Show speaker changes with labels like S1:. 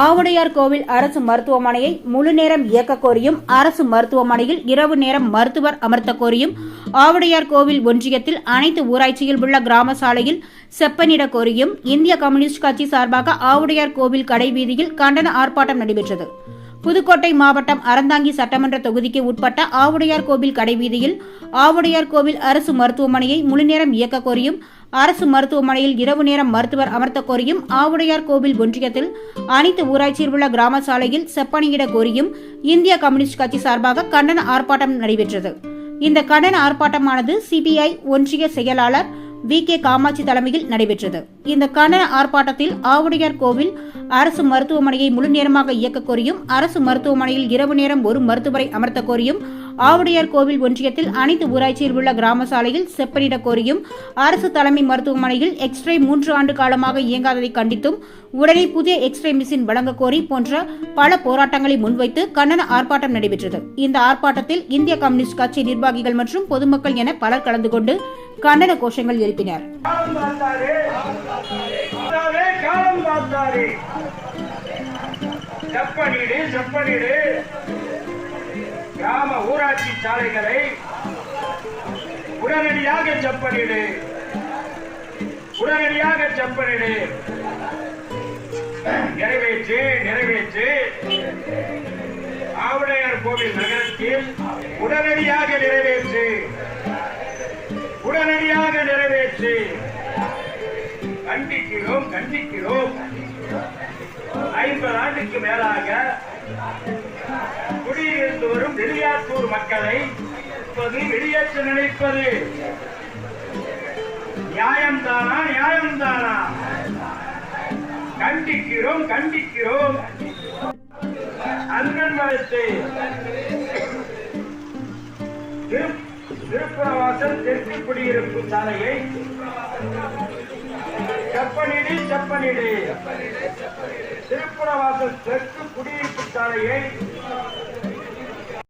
S1: ஆவுடையார் கோவில் அரசு மருத்துவமனையை முழு நேரம் இயக்க கோரியும் அரசு மருத்துவமனையில் இரவு நேரம் மருத்துவர் அமர்த்த கோரியும் ஆவுடையார் கோவில் ஒன்றியத்தில் அனைத்து ஊராட்சியில் உள்ள கிராம சாலையில் செப்பனிட கோரியும் இந்திய கம்யூனிஸ்ட் கட்சி சார்பாக ஆவுடையார் கோவில் கடைவீதியில் கண்டன ஆர்ப்பாட்டம் நடைபெற்றது. புதுக்கோட்டை மாவட்டம் அறந்தாங்கி சட்டமன்ற தொகுதிக்கு உட்பட்ட ஆவுடையார் கோவில் கடைவீதியில் ஆவுடையார் கோவில் அரசு மருத்துவமனையை முழுநேரம் இயக்க கோரியும் அரசு மருத்துவமனையில் இரவு நேரம் மருத்துவர் அமர்த்த கோரியும் ஆவுடையார் கோவில் ஒன்றியத்தில் அனைத்து ஊராட்சியில் உள்ள கிராம சாலையில் செப்பனியிட கோரியும் இந்திய கம்யூனிஸ்ட் கட்சி சார்பாக கண்டன ஆர்ப்பாட்டம் நடைபெற்றது. இந்த கண்டன ஆர்ப்பாட்டமானது சிபிஐ ஒன்றிய செயலாளர் வி. கே. காமாட்சி தலைமையில் நடைபெற்றது. இந்த கண்டன ஆர்ப்பாட்டத்தில் ஆவுடையார் கோவில் அரசு மருத்துவமனையை முழு நேரமாக இயக்க கோரியும் அரசு மருத்துவமனையில் இரவு நேரம் ஒரு மருத்துவரை அமர்த்த கோரியும் ஆவுடையார் கோவில் ஒன்றியத்தில் அனைத்து ஊராட்சியில் உள்ள கிராம சாலையில் செப்பனிட கோரியும் அரசு தலைமை மருத்துவமனையில் எக்ஸ்ரே மூன்று ஆண்டு காலமாக இயங்காததை கண்டித்தும் உடனே புதிய எக்ஸ்ரே மிஷின் வழங்க கோரி போன்ற பல போராட்டங்களை முன்வைத்து கண்டன ஆர்ப்பாட்டம் நடைபெற்றது. இந்த ஆர்ப்பாட்டத்தில் இந்திய கம்யூனிஸ்ட் கட்சி நிர்வாகிகள் மற்றும் பொதுமக்கள் என பலர் கலந்து கொண்டு கண்டன கோஷங்கள் எழுப்பினர்.
S2: செப்பனிடு செப்பனிடு. கிராம ஊராட்சி சாலைகளை உடனடியாக செப்பனிடு. உடனடியாக செப்பனிடு. நிறைவேற்று நிறைவேற்று. ஆவுடையார் கோவில் நகரத்தில் உடனடியாக நிறைவேற்று. உடனடியாக நிறைவேற்று. கண்டிக்கிறோம் கண்டிக்கிறோம். ஐம்பது ஆண்டுக்கு மேலாக வரும் மக்களை வெளியேற்ற நினைப்பது. நியாயம்தானா? நியாயம்தானா? கண்டிக்கிறோம் கண்டிக்கிறோம். அங்கன்வாடத்தை திரு- திருப்புறவாசல் தெற்கு குடியிருப்பு சாலையை செப்பனிடு செப்பனிடு. திருப்புறவாசல் தெற்கு குடியிருப்பு சாலையை